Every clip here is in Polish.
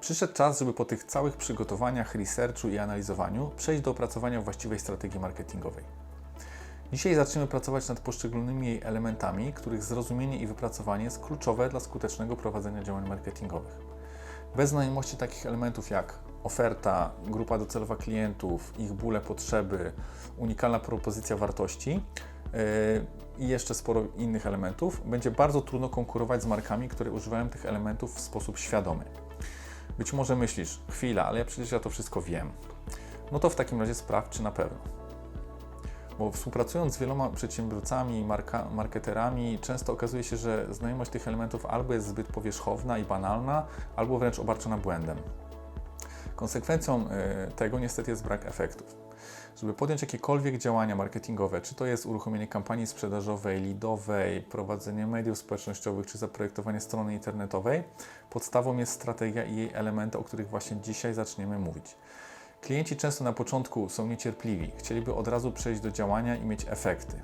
Przyszedł czas, żeby po tych całych przygotowaniach, researchu i analizowaniu przejść do opracowania właściwej strategii marketingowej. Dzisiaj zaczniemy pracować nad poszczególnymi jej elementami, których zrozumienie i wypracowanie jest kluczowe dla skutecznego prowadzenia działań marketingowych. Bez znajomości takich elementów jak oferta, grupa docelowa klientów, ich bóle, potrzeby, unikalna propozycja wartości yy, i jeszcze sporo innych elementów, będzie bardzo trudno konkurować z markami, które używają tych elementów w sposób świadomy. Być może myślisz, chwila, ale ja przecież ja to wszystko wiem. No to w takim razie sprawdź, czy na pewno. Bo współpracując z wieloma przedsiębiorcami, marka, marketerami, często okazuje się, że znajomość tych elementów albo jest zbyt powierzchowna i banalna, albo wręcz obarczona błędem. Konsekwencją y, tego niestety jest brak efektów. Żeby podjąć jakiekolwiek działania marketingowe, czy to jest uruchomienie kampanii sprzedażowej, leadowej, prowadzenie mediów społecznościowych, czy zaprojektowanie strony internetowej, podstawą jest strategia i jej elementy, o których właśnie dzisiaj zaczniemy mówić. Klienci często na początku są niecierpliwi, chcieliby od razu przejść do działania i mieć efekty.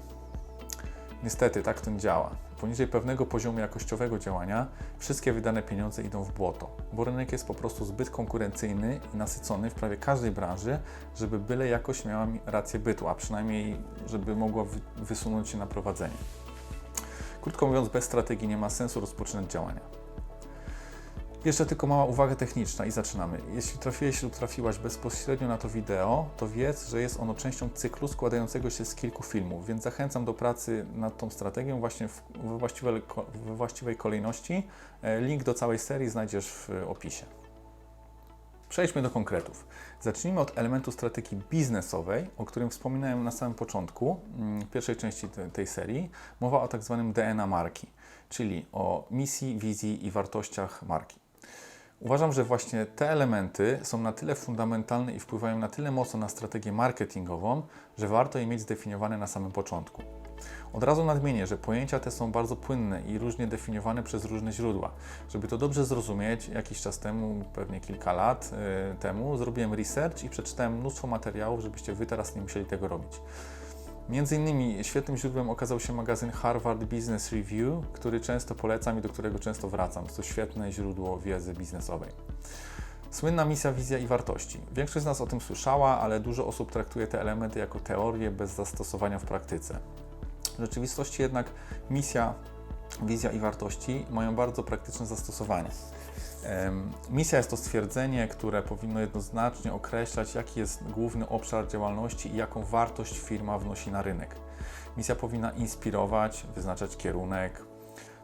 Niestety tak to nie działa. Poniżej pewnego poziomu jakościowego działania wszystkie wydane pieniądze idą w błoto, bo rynek jest po prostu zbyt konkurencyjny i nasycony w prawie każdej branży, żeby byle jakość miała rację bytu, a przynajmniej żeby mogła wysunąć się na prowadzenie. Krótko mówiąc, bez strategii nie ma sensu rozpoczynać działania. Jeszcze tylko mała uwaga techniczna i zaczynamy. Jeśli trafiłeś lub trafiłaś bezpośrednio na to wideo, to wiedz, że jest ono częścią cyklu składającego się z kilku filmów, więc zachęcam do pracy nad tą strategią właśnie w, we, właściwej, we właściwej kolejności. E, link do całej serii znajdziesz w opisie. Przejdźmy do konkretów. Zacznijmy od elementu strategii biznesowej, o którym wspominałem na samym początku mm, pierwszej części te, tej serii. Mowa o tak zwanym DNA marki, czyli o misji, wizji i wartościach marki. Uważam, że właśnie te elementy są na tyle fundamentalne i wpływają na tyle mocno na strategię marketingową, że warto je mieć zdefiniowane na samym początku. Od razu nadmienię, że pojęcia te są bardzo płynne i różnie definiowane przez różne źródła. Żeby to dobrze zrozumieć, jakiś czas temu, pewnie kilka lat yy, temu, zrobiłem research i przeczytałem mnóstwo materiałów, żebyście Wy teraz nie musieli tego robić. Między innymi świetnym źródłem okazał się magazyn Harvard Business Review, który często polecam i do którego często wracam. To świetne źródło wiedzy biznesowej. Słynna misja, wizja i wartości. Większość z nas o tym słyszała, ale dużo osób traktuje te elementy jako teorię bez zastosowania w praktyce. W rzeczywistości jednak misja, wizja i wartości mają bardzo praktyczne zastosowanie. Misja jest to stwierdzenie, które powinno jednoznacznie określać, jaki jest główny obszar działalności i jaką wartość firma wnosi na rynek. Misja powinna inspirować, wyznaczać kierunek.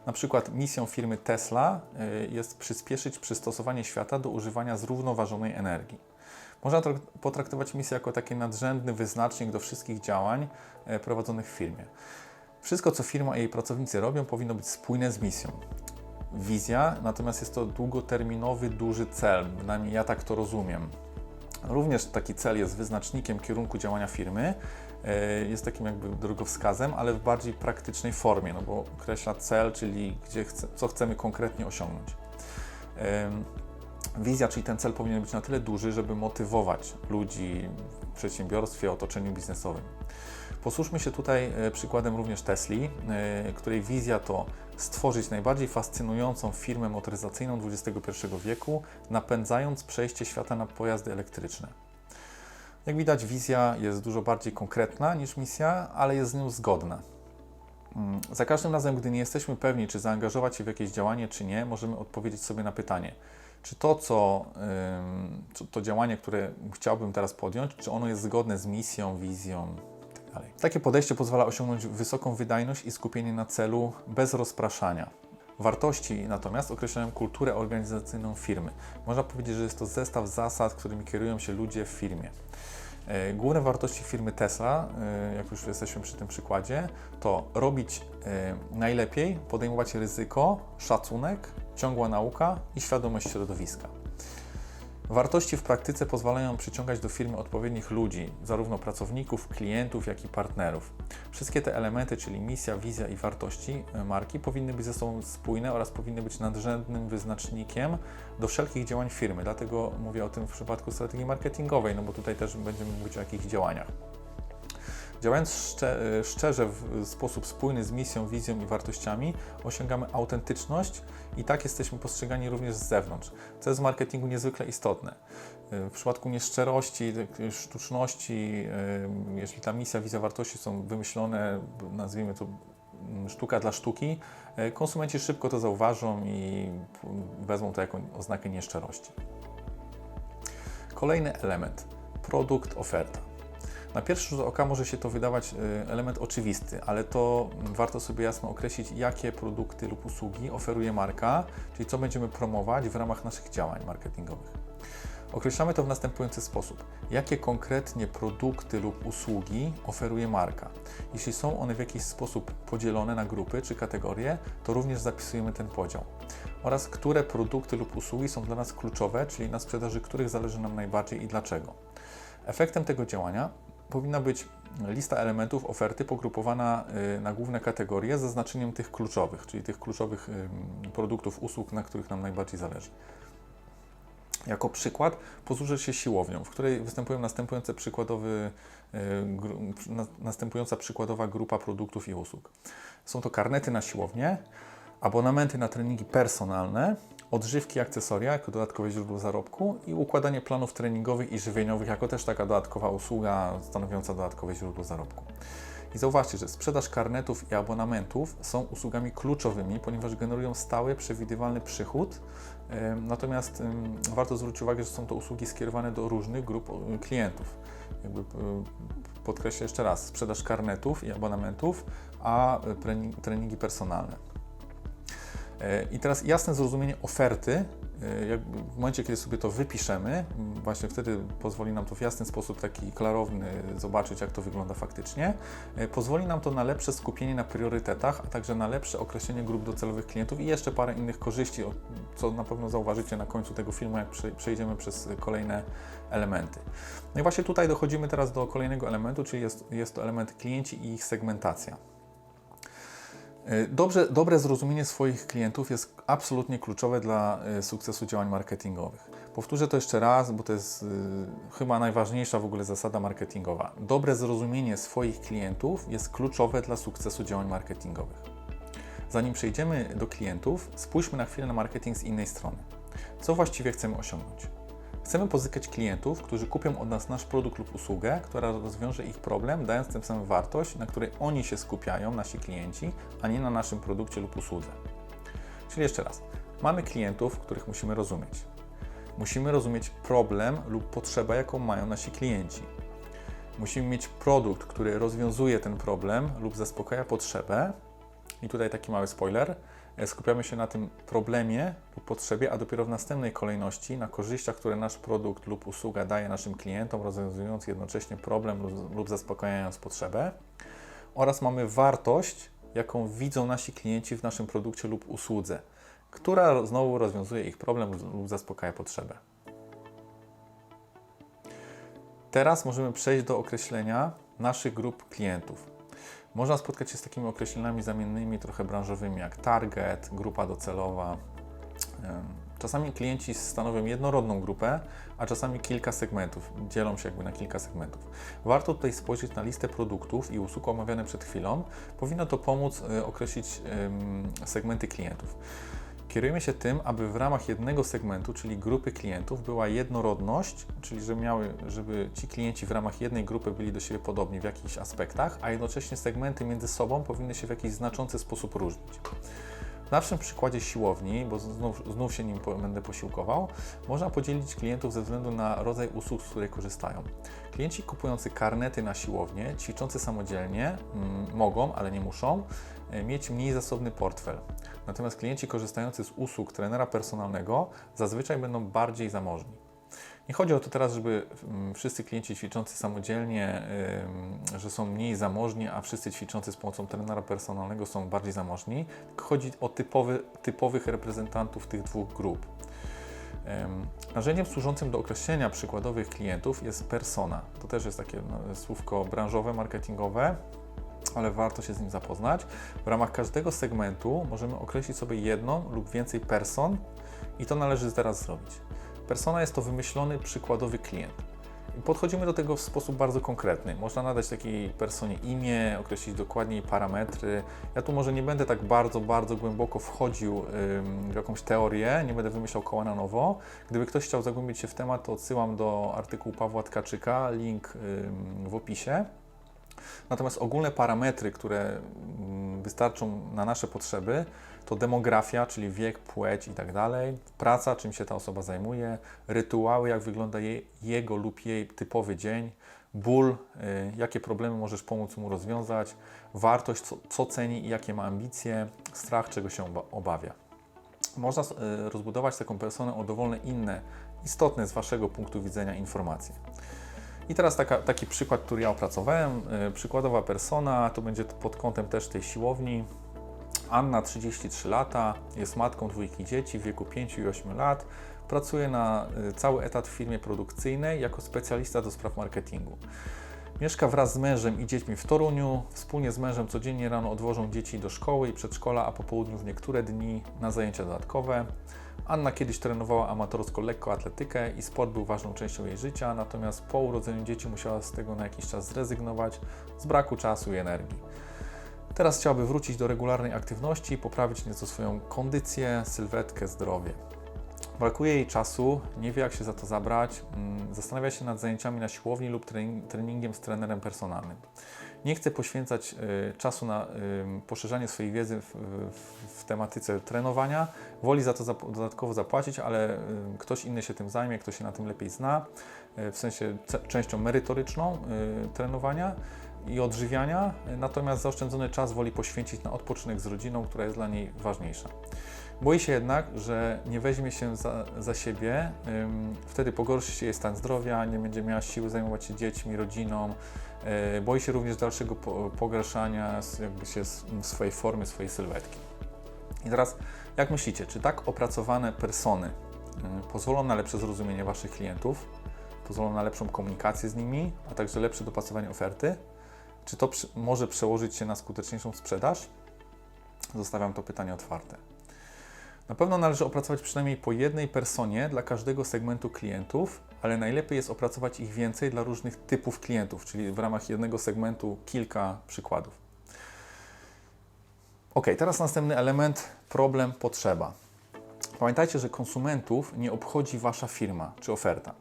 Na przykład misją firmy Tesla y, jest przyspieszyć przystosowanie świata do używania zrównoważonej energii. Można potraktować misję jako taki nadrzędny wyznacznik do wszystkich działań e, prowadzonych w firmie. Wszystko, co firma i jej pracownicy robią, powinno być spójne z misją wizja, natomiast jest to długoterminowy, duży cel, przynajmniej ja tak to rozumiem. Również taki cel jest wyznacznikiem kierunku działania firmy, e, jest takim jakby drogowskazem, ale w bardziej praktycznej formie, no bo określa cel, czyli gdzie chce, co chcemy konkretnie osiągnąć. Wizja, czyli ten cel powinien być na tyle duży, żeby motywować ludzi w przedsiębiorstwie, otoczeniu biznesowym. Posłuchajmy się tutaj e, przykładem również Tesli, e, której wizja to stworzyć najbardziej fascynującą firmę motoryzacyjną XXI wieku, napędzając przejście świata na pojazdy elektryczne. Jak widać, wizja jest dużo bardziej konkretna niż misja, ale jest z nią zgodna. Mm, za każdym razem, gdy nie jesteśmy pewni, czy zaangażować się w jakieś działanie, czy nie, możemy odpowiedzieć sobie na pytanie, czy to, co, to działanie, które chciałbym teraz podjąć, czy ono jest zgodne z misją, wizją, Tak Takie podejście pozwala osiągnąć wysoką wydajność i skupienie na celu bez rozpraszania. Wartości natomiast określają kulturę organizacyjną firmy. Można powiedzieć, że jest to zestaw zasad, którymi kierują się ludzie w firmie. E, główne wartości firmy Tesla, e, jak już jesteśmy przy tym przykładzie, to robić e, najlepiej, podejmować ryzyko, szacunek, ciągła nauka i świadomość środowiska. Wartości w praktyce pozwalają przyciągać do firmy odpowiednich ludzi, zarówno pracowników, klientów, jak i partnerów. Wszystkie te elementy, czyli misja, wizja i wartości e, marki, powinny być ze sobą spójne oraz powinny być nadrzędnym wyznacznikiem do wszelkich działań firmy. Dlatego mówię o tym w przypadku strategii marketingowej, no bo tutaj też będziemy mówić o jakichś działaniach. Działając szcze, e, szczerze w sposób spójny z misją, wizją i wartościami, osiągamy autentyczność i tak jesteśmy postrzegani również z zewnątrz, co jest w marketingu niezwykle istotne. E, w przypadku nieszczerości, takiej sztuczności, jeśli ta misja, wizja, wartości są wymyślone, nazwijmy to mm, sztuka dla sztuki, konsumenci szybko to zauważą i wezmą to jako oznakę nieszczerości. Kolejny element produkt, oferta. Na pierwszy rzut oka może się to wydawać y, element oczywisty, ale to warto sobie jasno określić, jakie produkty lub usługi oferuje marka, czyli co będziemy promować w ramach naszych działań marketingowych. Określamy to w następujący sposób. Jakie konkretnie produkty lub usługi oferuje marka? Jeśli są one w jakiś sposób podzielone na grupy czy kategorie, to również zapisujemy ten podział. Oraz które produkty lub usługi są dla nas kluczowe, czyli na sprzedaży których zależy nam najbardziej i dlaczego. Efektem tego działania powinna być lista elementów oferty pogrupowana y, na główne kategorie z zaznaczeniem tych kluczowych, czyli tych kluczowych produktów, usług, na których nam najbardziej zależy. Jako przykład posłużę się siłownią, w której występują następujące przykładowy, y, następująca przykładowa grupa produktów i usług. Są to karnety na siłownię, abonamenty na treningi personalne, odżywki, akcesoria jako dodatkowe źródło zarobku i układanie planów treningowych i żywieniowych jako też taka dodatkowa usługa stanowiąca dodatkowe źródło zarobku. I zauważcie, że sprzedaż karnetów i abonamentów są usługami kluczowymi, ponieważ generują stały, przewidywalny przychód. Natomiast warto zwrócić uwagę, że są to usługi skierowane do różnych grup klientów. Jakby podkreślę jeszcze raz, sprzedaż karnetów i abonamentów, a treningi personalne. E, I teraz jasne zrozumienie oferty, e, w momencie, kiedy sobie to wypiszemy, właśnie wtedy pozwoli nam to w jasny sposób, taki klarowny, zobaczyć, jak to wygląda faktycznie. E, pozwoli nam to na lepsze skupienie na priorytetach, a także na lepsze określenie grup docelowych klientów i jeszcze parę innych korzyści, co na pewno zauważycie na końcu tego filmu, jak przejdziemy przez kolejne elementy. No i właśnie tutaj dochodzimy teraz do kolejnego elementu, czyli jest, jest to element klienci i ich segmentacja. E, dobrze, dobre zrozumienie swoich klientów jest absolutnie kluczowe dla e, sukcesu działań marketingowych. Powtórzę to jeszcze raz, bo to jest y, chyba najważniejsza w ogóle zasada marketingowa. Dobre zrozumienie swoich klientów jest kluczowe dla sukcesu działań marketingowych. Zanim przejdziemy do klientów, spójrzmy na chwilę na marketing z innej strony. Co właściwie chcemy osiągnąć? Chcemy pozyskać klientów, którzy kupią od nas nasz produkt lub usługę, która rozwiąże ich problem, dając tym samym wartość, na której oni się skupiają, nasi klienci, a nie na naszym produkcie lub usłudze. Czyli jeszcze raz, mamy klientów, których musimy rozumieć. Musimy rozumieć problem lub potrzebę, jaką mają nasi klienci. Musimy mieć produkt, który rozwiązuje ten problem lub zaspokaja potrzebę. I tutaj taki mały spoiler skupiamy się na tym problemie lub potrzebie, a dopiero w następnej kolejności na korzyściach, które nasz produkt lub usługa daje naszym klientom, rozwiązując jednocześnie problem lub, lub zaspokajając potrzebę. Oraz mamy wartość, jaką widzą nasi klienci w naszym produkcie lub usłudze, która znowu rozwiązuje ich problem lub zaspokaja potrzebę. Teraz możemy przejść do określenia naszych grup klientów. Można spotkać się z takimi określeniami zamiennymi, trochę branżowymi, jak target, grupa docelowa. Czasami klienci stanowią jednorodną grupę, a czasami kilka segmentów, dzielą się jakby na kilka segmentów. Warto tutaj spojrzeć na listę produktów i usług omawiane przed chwilą. Powinno to pomóc e, określić segmenty klientów. Kierujemy się tym, aby w ramach jednego segmentu, czyli grupy klientów, była jednorodność, czyli że miały, żeby ci klienci w ramach jednej grupy byli do siebie podobni w jakichś aspektach, a jednocześnie segmenty między sobą powinny się w jakiś znaczący sposób różnić. W naszym przykładzie siłowni, bo znów, znów się nim będę posiłkował, można podzielić klientów ze względu na rodzaj usług, z której korzystają. Klienci kupujący karnety na siłownię, ćwiczący samodzielnie, mm, mogą, ale nie muszą, mieć mniej zasobny portfel. Natomiast klienci korzystający z usług trenera personalnego zazwyczaj będą bardziej zamożni. Nie chodzi o to teraz, żeby mm, wszyscy klienci ćwiczący samodzielnie, że są mniej zamożni, a wszyscy ćwiczący z pomocą trenera personalnego są bardziej zamożni. Chodzi o typowy, typowych reprezentantów tych dwóch grup. Narzędziem służącym do określenia przykładowych klientów jest persona. To też jest takie no, słówko branżowe, marketingowe, ale warto się z nim zapoznać. W ramach każdego segmentu możemy określić sobie jedną lub więcej person i to należy teraz zrobić. Persona jest to wymyślony przykładowy klient. Podchodzimy do tego w sposób bardzo konkretny. Można nadać takiej personie imię, określić dokładniej parametry. Ja tu może nie będę tak bardzo, bardzo głęboko wchodził w jakąś teorię, nie będę wymyślał koła na nowo. Gdyby ktoś chciał zagłębić się w temat, to odsyłam do artykułu Pawła Tkaczyka, link w opisie. Natomiast ogólne parametry, które wystarczą na nasze potrzeby, to demografia, czyli wiek, płeć i tak dalej, praca, czym się ta osoba zajmuje, rytuały, jak wygląda jej, jego lub jej typowy dzień, ból, y, jakie problemy możesz pomóc mu rozwiązać, wartość, co, co ceni i jakie ma ambicje, strach, czego się obawia. Można y, rozbudować taką personę o dowolne inne, istotne z Waszego punktu widzenia informacje. I teraz taka, taki przykład, który ja opracowałem. Y, przykładowa persona, to będzie pod kątem też tej siłowni. Anna, 33 lata, jest matką dwójki dzieci w wieku 5 i 8 lat. Pracuje na y, cały etat w firmie produkcyjnej jako specjalista do spraw marketingu. Mieszka wraz z mężem i dziećmi w Toruniu. Wspólnie z mężem codziennie rano odwożą dzieci do szkoły i przedszkola, a po południu w niektóre dni na zajęcia dodatkowe. Anna kiedyś trenowała amatorsko lekkoatletykę i sport był ważną częścią jej życia, natomiast po urodzeniu dzieci musiała z tego na jakiś czas zrezygnować z braku czasu i energii. Teraz chciałaby wrócić do regularnej aktywności, poprawić nieco swoją kondycję, sylwetkę, zdrowie. Brakuje jej czasu, nie wie jak się za to zabrać, mm, zastanawia się nad zajęciami na siłowni lub treningiem z trenerem personalnym. Nie chce poświęcać y, czasu na y, poszerzanie swojej wiedzy w, w, w, tematyce trenowania, woli za to zap dodatkowo zapłacić, ale y, ktoś inny się tym zajmie, kto się na tym lepiej zna, w sensie częścią merytoryczną trenowania i odżywiania, natomiast zaoszczędzony czas woli poświęcić na odpoczynek z rodziną, która jest dla niej ważniejsza. Boi się jednak, że nie weźmie się za, za siebie, wtedy pogorszy się jej stan zdrowia, nie będzie miała siły zajmować się dziećmi, rodziną. Yy, boi się również dalszego po, pogarszania jakby się swojej formy, swojej sylwetki. I teraz, jak myślicie, czy tak opracowane persony yy, pozwolą na lepsze zrozumienie Waszych klientów, pozwolą na lepszą komunikację z nimi, a także lepsze dopasowanie oferty? Czy to może przełożyć się na skuteczniejszą sprzedaż? Zostawiam to pytanie otwarte. Na pewno należy opracować przynajmniej po jednej personie dla każdego segmentu klientów, ale najlepiej jest opracować ich więcej dla różnych typów klientów, czyli w ramach jednego segmentu kilka przykładów. Ok, teraz następny element problem, potrzeba. Pamiętajcie, że konsumentów nie obchodzi Wasza firma czy oferta.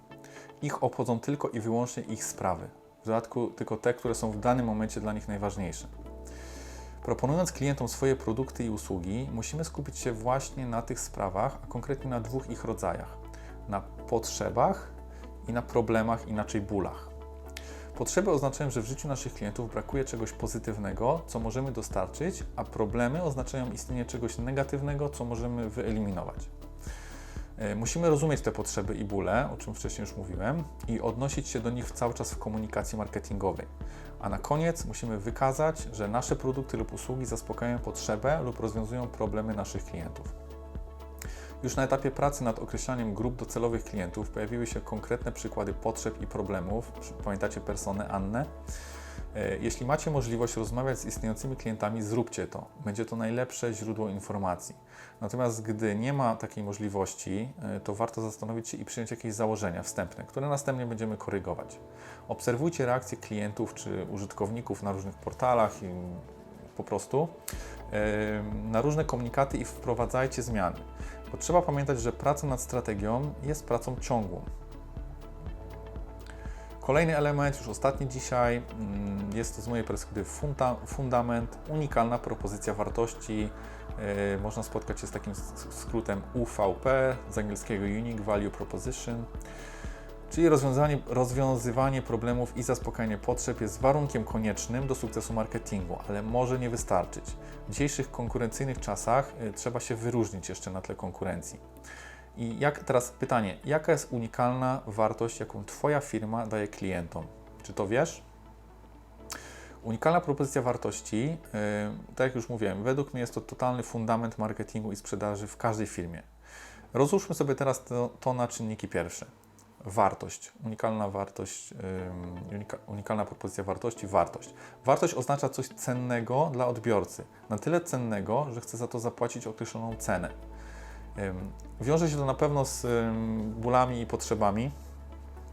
Ich obchodzą tylko i wyłącznie ich sprawy. W dodatku tylko te, które są w danym momencie dla nich najważniejsze. Proponując klientom swoje produkty i usługi, musimy skupić się właśnie na tych sprawach, a konkretnie na dwóch ich rodzajach: na potrzebach i na problemach, inaczej bólach. Potrzeby oznaczają, że w życiu naszych klientów brakuje czegoś pozytywnego, co możemy dostarczyć, a problemy oznaczają istnienie czegoś negatywnego, co możemy wyeliminować. E, musimy rozumieć te potrzeby i bóle, o czym wcześniej już mówiłem, i odnosić się do nich cały czas w komunikacji marketingowej. A na koniec musimy wykazać, że nasze produkty lub usługi zaspokajają potrzebę lub rozwiązują problemy naszych klientów. Już na etapie pracy nad określaniem grup docelowych klientów pojawiły się konkretne przykłady potrzeb i problemów. Pamiętacie personę Annę? E, jeśli macie możliwość rozmawiać z istniejącymi klientami, zróbcie to. Będzie to najlepsze źródło informacji. Natomiast gdy nie ma takiej możliwości, e, to warto zastanowić się i przyjąć jakieś założenia wstępne, które następnie będziemy korygować. Obserwujcie reakcje klientów czy użytkowników na różnych portalach i po prostu e, na różne komunikaty i wprowadzajcie zmiany. Bo trzeba pamiętać, że praca nad strategią jest pracą ciągłą. Kolejny element, już ostatni dzisiaj, mm, jest to z mojej perspektywy funda fundament, unikalna propozycja wartości. Yy, można spotkać się z takim skrótem UVP, z angielskiego Unique Value Proposition, czyli rozwiązywanie problemów i zaspokajanie potrzeb jest warunkiem koniecznym do sukcesu marketingu, ale może nie wystarczyć. W dzisiejszych konkurencyjnych czasach yy, trzeba się wyróżnić jeszcze na tle konkurencji. I jak teraz pytanie, jaka jest unikalna wartość, jaką Twoja firma daje klientom? Czy to wiesz? Unikalna propozycja wartości, yy, tak jak już mówiłem, według mnie jest to totalny fundament marketingu i sprzedaży w każdej firmie. Rozłóżmy sobie teraz to, to na czynniki pierwsze. Wartość, unikalna wartość, yy, unika, unikalna propozycja wartości, wartość. Wartość oznacza coś cennego dla odbiorcy, na tyle cennego, że chce za to zapłacić określoną cenę. Wiąże się to na pewno z bólami i potrzebami.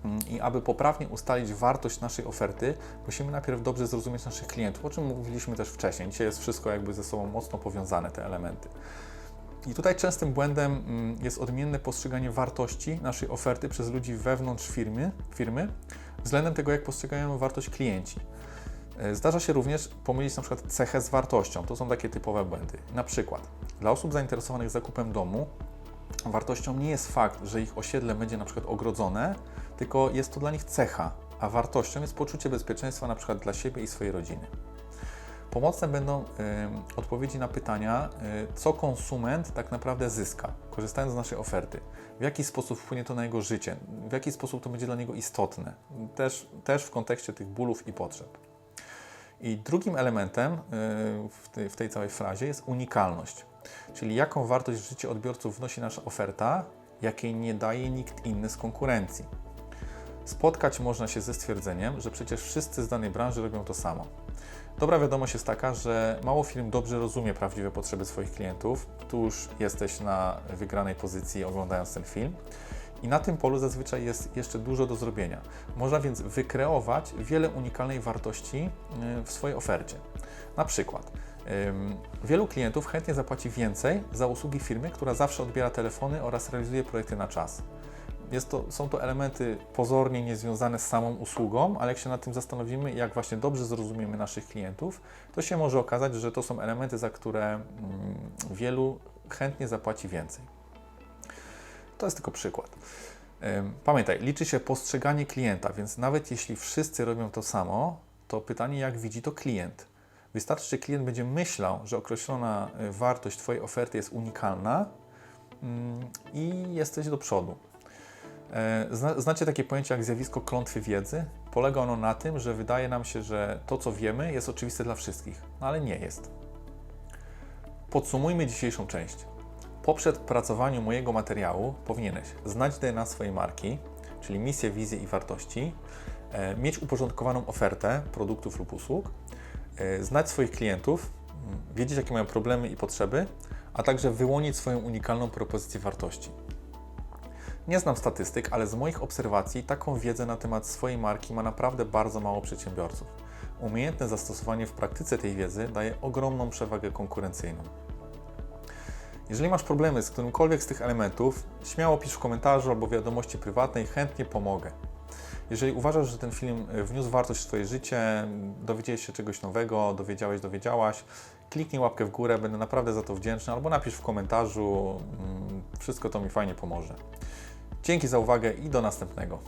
Mm, I aby poprawnie ustalić wartość naszej oferty, musimy najpierw dobrze zrozumieć naszych klientów, o czym mówiliśmy też wcześniej. Dzisiaj jest wszystko jakby ze sobą mocno powiązane, te elementy. I tutaj częstym błędem mm, jest odmienne postrzeganie wartości naszej oferty przez ludzi wewnątrz firmy, firmy względem tego, jak postrzegają wartość klienci. E, Zdarza się również pomylić na przykład cechę z wartością. To są takie typowe błędy. Na przykład dla osób zainteresowanych zakupem domu wartością nie jest fakt, że ich osiedle będzie na przykład ogrodzone, tylko jest to dla nich cecha, a wartością jest poczucie bezpieczeństwa na przykład dla siebie i swojej rodziny. Pomocne będą y, odpowiedzi na pytania, y, co konsument tak naprawdę zyska, korzystając z naszej oferty. W jaki sposób wpłynie to na jego życie, w jaki sposób to będzie dla niego istotne, też, też w kontekście tych bólów i potrzeb. I drugim elementem y, w, tej, całej frazie jest unikalność, czyli jaką wartość w odbiorców wnosi nasza oferta, jakiej nie daje nikt inny z konkurencji. Spotkać można się ze stwierdzeniem, że przecież wszyscy z danej branży robią to samo. Dobra wiadomość jest taka, że mało firm dobrze rozumie prawdziwe potrzeby swoich klientów. Tu już jesteś na wygranej pozycji oglądając ten film. I na tym polu zazwyczaj jest jeszcze dużo do zrobienia. Można więc wykreować wiele unikalnej wartości y, w swojej ofercie. Na przykład, wielu klientów chętnie zapłaci więcej za usługi firmy, która zawsze odbiera telefony oraz realizuje projekty na czas. To, są to elementy pozornie niezwiązane z samą usługą, ale jak się nad tym zastanowimy jak właśnie dobrze zrozumiemy naszych klientów, to się może okazać, że to są elementy, za które mm, wielu chętnie zapłaci więcej. To jest tylko przykład. Pamiętaj, liczy się postrzeganie klienta, więc nawet jeśli wszyscy robią to samo, to pytanie, jak widzi to klient. Wystarczy, że klient będzie myślał, że określona y, wartość Twojej oferty jest unikalna mm, i jesteś do przodu. E, zna- Znacie takie pojęcie jak zjawisko klątwy wiedzy? Polega ono na tym, że wydaje nam się, że to, co wiemy, jest oczywiste dla wszystkich, no ale nie jest. Podsumujmy dzisiejszą część. Po przepracowaniu mojego materiału powinieneś znać DNA swojej marki, czyli misję, wizję i wartości, e, mieć uporządkowaną ofertę produktów lub usług, e, znać swoich klientów, m, wiedzieć jakie mają problemy i potrzeby, a także wyłonić swoją unikalną propozycję wartości. Nie znam statystyk, ale z moich obserwacji taką wiedzę na temat swojej marki ma naprawdę bardzo mało przedsiębiorców. Umiejętne zastosowanie w praktyce tej wiedzy daje ogromną przewagę konkurencyjną. Jeżeli masz problemy z którymkolwiek z tych elementów, śmiało pisz w komentarzu albo wiadomości prywatnej, chętnie pomogę. Jeżeli uważasz, że ten film y, wniósł wartość w Twoje życie, dowiedziałeś się czegoś nowego, dowiedziałeś, dowiedziałaś, kliknij łapkę w górę, będę naprawdę za to wdzięczny, albo napisz w komentarzu, mm, wszystko to mi fajnie pomoże. Dzięki za uwagę i do następnego.